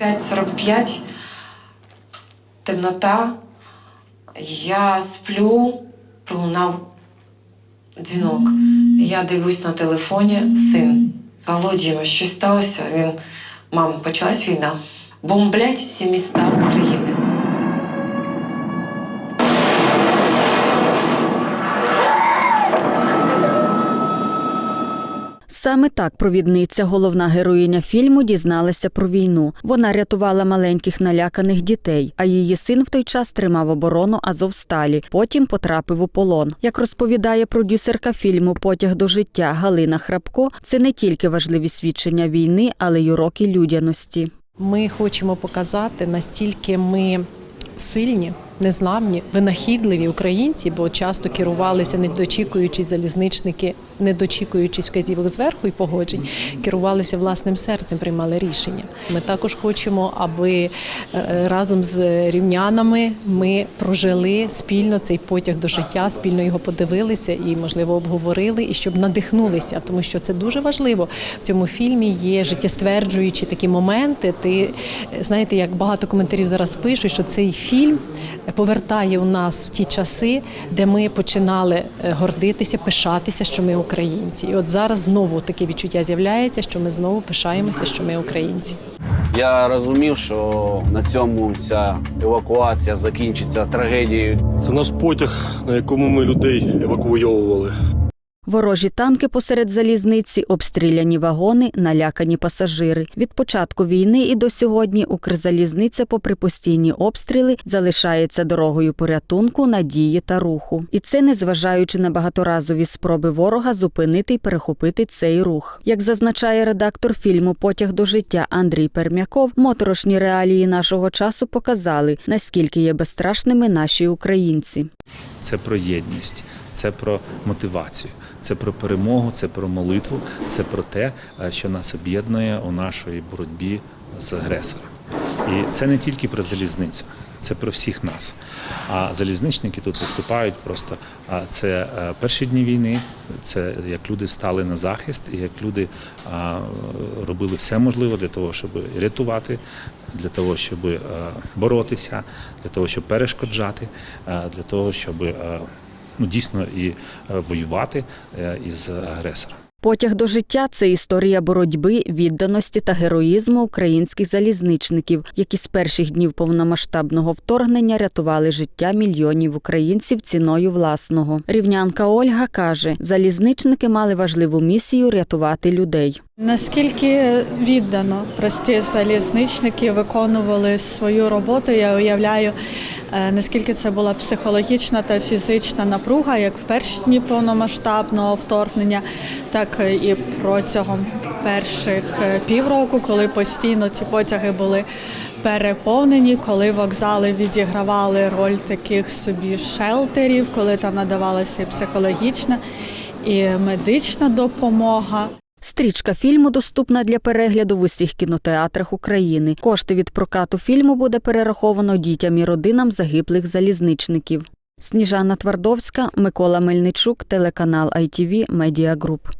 5.45, темнота. Я сплю, пролунав дзвінок. Я дивлюсь на телефоні, син. Володіва, щось сталося. Він, мам, почалась війна. Бомблять всі міста України. Саме так провідниця, головна героїня фільму, дізналася про війну. Вона рятувала маленьких наляканих дітей, а її син в той час тримав оборону Азовсталі. Потім потрапив у полон. Як розповідає продюсерка фільму Потяг до життя Галина Храпко, це не тільки важливі свідчення війни, але й уроки людяності. Ми хочемо показати, настільки ми сильні, незламні, винахідливі українці, бо часто керувалися, не дочікуючись залізничники, не дочікуючись вказівок зверху і погоджень, керувалися власним серцем, приймали рішення. Ми також хочемо, аби е, разом з рівнянами ми прожили спільно цей потяг до життя, спільно його подивилися і, можливо, обговорили, і щоб надихнулися, тому що це дуже важливо. В цьому фільмі є життєстверджуючі такі моменти. Ти знаєте, як багато коментарів зараз пишуть, що цей фільм повертає у нас в ті часи, де ми починали е, гордитися, пишатися, що ми українці. І от зараз знову таке відчуття з'являється, що ми знову пишаємося, що ми українці. Я розумів, що на цьому ця евакуація закінчиться трагедією. Це наш потяг, на якому ми людей евакуйовували. Ворожі танки посеред залізниці, обстріляні вагони, налякані пасажири. Від початку війни і до сьогодні Укрзалізниця, попри постійні обстріли, залишається дорогою порятунку, надії та руху. І це незважаючи на багаторазові спроби ворога зупинити й перехопити цей рух. Як зазначає редактор фільму Потяг до життя Андрій Пермяков, моторошні реалії нашого часу показали, наскільки є безстрашними наші українці. Це про єдність, це про мотивацію, це про перемогу, це про молитву, це про те, е, що нас об'єднує у нашій боротьбі з агресором. І це не тільки про залізницю, це про всіх нас. А залізничники тут виступають просто. Це е, перші дні війни, це як люди стали на захист, і як люди робили все можливе для того, щоб рятувати, для того, щоб е, боротися, для того, щоб перешкоджати, е, для того, щоб ну, дійсно і воювати із агресором. Потяг до життя це історія боротьби, відданості та героїзму українських залізничників, які з перших днів повномасштабного вторгнення рятували життя мільйонів українців ціною власного. Рівнянка Ольга каже: залізничники мали важливу місію рятувати людей. Наскільки віддано прості залізничники виконували свою роботу, я уявляю, е, наскільки це була психологічна та фізична напруга, як в перші дні повномасштабного вторгнення, так і протягом перших е, півроку, коли постійно ці потяги були переповнені, коли вокзали відігравали роль таких собі шелтерів, коли там надавалася і психологічна і медична допомога. Стрічка фільму доступна для перегляду в усіх кінотеатрах України. Кошти від прокату фільму буде перераховано дітям і родинам загиблих залізничників. Сніжана Твардовська, Микола Мельничук, телеканал ITV Media Group.